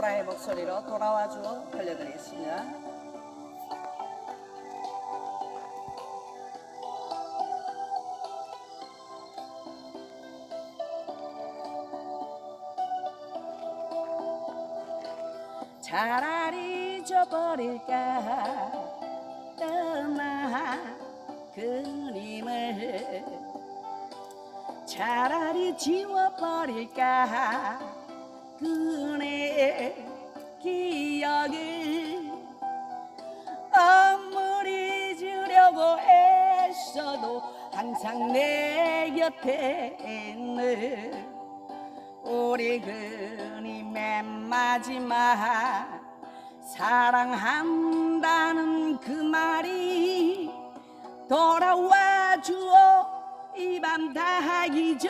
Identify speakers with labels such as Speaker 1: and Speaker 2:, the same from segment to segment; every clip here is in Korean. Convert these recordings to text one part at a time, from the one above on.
Speaker 1: 보라의 목소리로 돌아와줘 들려드리겠습니다. 차라리 잊어버릴까 떠나 그림을 차라리 지워버릴까 그네 기억을 아무리 잊으려고 애써도 항상 내 곁에 있는 우리 맨 마지막 사랑한다는 그 말이 돌아와 주오 이밤다 잊어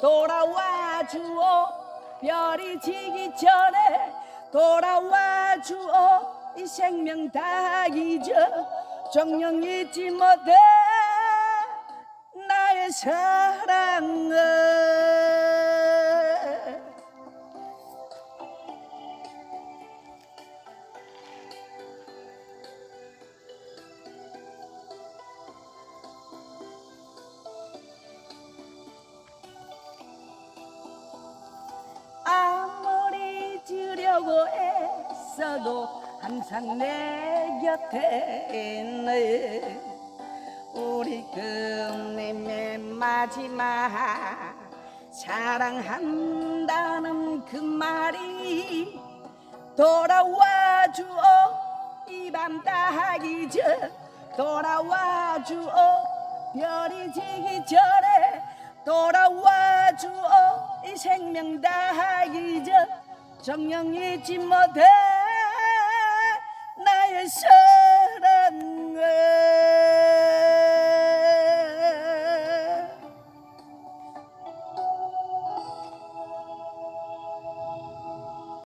Speaker 1: 돌아와 주오 별이 지기 전에 돌아와 주오 이 생명 다 잊어 정녕 잊지 못해 나의 사랑을 잊으려고 애써도 항상 내 곁에 있는 우리 금님의 마지막 사랑한다는 그 말이 돌아와 주오 이밤다 잊어 돌아와 주오 별이 지기 전에 돌아와 주오 이 생명 다 잊어 정녕 잊지 못해